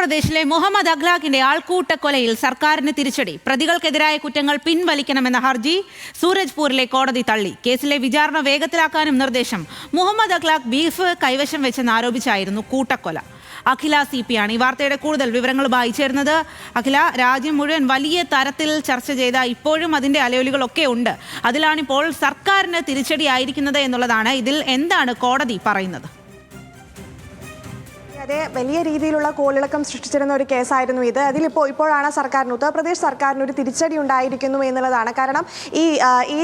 ഉത്തർപ്രദേശിലെ മുഹമ്മദ് അഖ്ലാഖിന്റെ ആൾക്കൂട്ട കൊലയിൽ സർക്കാരിന് തിരിച്ചടി. പ്രതികൾക്കെതിരായ കുറ്റങ്ങൾ പിൻവലിക്കണമെന്ന ഹർജി സൂരജ്പൂരിലെ കോടതി തള്ളി. കേസിലെ വിചാരണ വേഗത്തിലാക്കാനും നിർദ്ദേശം. മുഹമ്മദ് അഖ്ലാഖ് ബീഫ് കൈവശം വെച്ചെന്ന് ആരോപിച്ചായിരുന്നു കൂട്ടക്കൊല. അഖില സി പി ആണ് ഈ വാർത്തയുടെ കൂടുതൽ വിവരങ്ങളുമായി ചേരുന്നത്. അഖില രാജ്യം മുഴുവൻ വലിയ തരത്തിൽ ചർച്ച ചെയ്ത ഇപ്പോഴും അതിന്റെ അലയൊലികളൊക്കെ ഉണ്ട്. അതിലാണിപ്പോൾ സർക്കാരിന് തിരിച്ചടി ആയിരിക്കുന്നത് എന്നുള്ളതാണ് ഇതിൽ എന്താണ് കോടതി പറയുന്നത്. അതെ വലിയ രീതിയിലുള്ള കോളിളക്കം സൃഷ്ടിച്ചിരുന്ന ഒരു കേസായിരുന്നു ഇത്. അതിലിപ്പോൾ ഇപ്പോഴാണ് സർക്കാരിന് ഉത്തർപ്രദേശ് സർക്കാരിന് ഒരു തിരിച്ചടി ഉണ്ടായിരിക്കുന്നു എന്നുള്ളതാണ്. കാരണം ഈ ഈ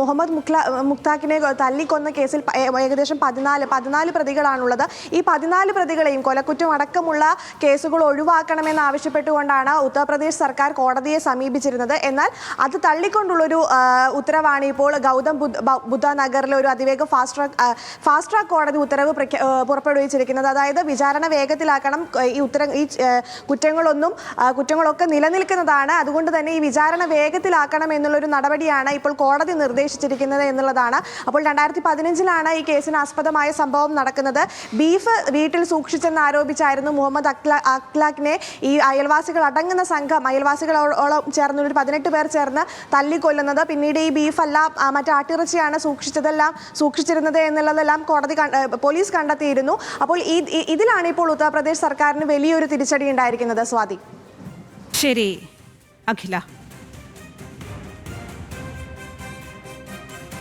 മുഹമ്മദ് മുക്ല മുക്താക്കിനെ തല്ലിക്കൊന്ന കേസിൽ ഏകദേശം പതിനാല് പതിനാല് പ്രതികളാണുള്ളത്. ഈ പതിനാല് പ്രതികളെയും കൊലക്കുറ്റം അടക്കമുള്ള കേസുകൾ ഒഴിവാക്കണമെന്ന് ആവശ്യപ്പെട്ടുകൊണ്ടാണ് ഉത്തർപ്രദേശ് സർക്കാർ കോടതിയെ സമീപിച്ചിരുന്നത്. എന്നാൽ അത് തള്ളിക്കൊണ്ടുള്ളൊരു ഉത്തരവാണ് ഇപ്പോൾ ഗൗതം ബുദ്ധ നഗറിലെ ഒരു അതിവേഗ ഫാസ്റ്റ് ട്രാക്ക് ഫാസ്റ്റ് ട്രാക്ക് കോടതി ഉത്തരവ് പുറപ്പെടുവിച്ചിരിക്കുന്നത്. അതായത് വിചാരണ വേഗത്തിലാക്കണം. ക- ഈ ഉത്തരം ഈ കുറ്റങ്ങളൊന്നും കുറ്റങ്ങളൊക്കെ നിലനിൽക്കുന്നതാണ്. അതുകൊണ്ട് തന്നെ ഈ വിചാരണ വേഗത്തിലാക്കണം എന്നുള്ളൊരു നടപടിയാണ് ഇപ്പോൾ കോടതി നിർദ്ദേശിച്ചിരിക്കുന്നത് എന്നുള്ളതാണ്. അപ്പോൾ രണ്ടായിരത്തി പതിനഞ്ചിലാണ് ഈ കേസിന് ആസ്പദമായ സംഭവം നടക്കുന്നത്. ബീഫ് വീട്ടിൽ സൂക്ഷിച്ചെന്ന് ആരോപിച്ചായിരുന്നു മുഹമ്മദ് അക്ല അക്ലാഖിനെ ഈ അയൽവാസികൾ അടങ്ങുന്ന സംഘം. അയൽവാസികളോളം ചേർന്ന് ഒരു പതിനെട്ട് പേർ ചേർന്ന് തല്ലിക്കൊല്ലുന്നത്. പിന്നീട് ഈ ബീഫല്ല മറ്റാട്ടിറച്ചിയാണ് സൂക്ഷിച്ചതെല്ലാം സൂക്ഷിച്ചിരുന്നത് എന്നുള്ളതെല്ലാം കോടതി പോലീസ് കണ്ടെത്തിയിരുന്നു. അപ്പോൾ ഈ ഈ- ഇതിലാണ് ഇപ്പോൾ ഉത്തർപ്രദേശ് സർക്കാരിന് വലിയൊരു തിരിച്ചടി ഉണ്ടായിരിക്കുന്നത് സ്വാതി. ശരി അഖില.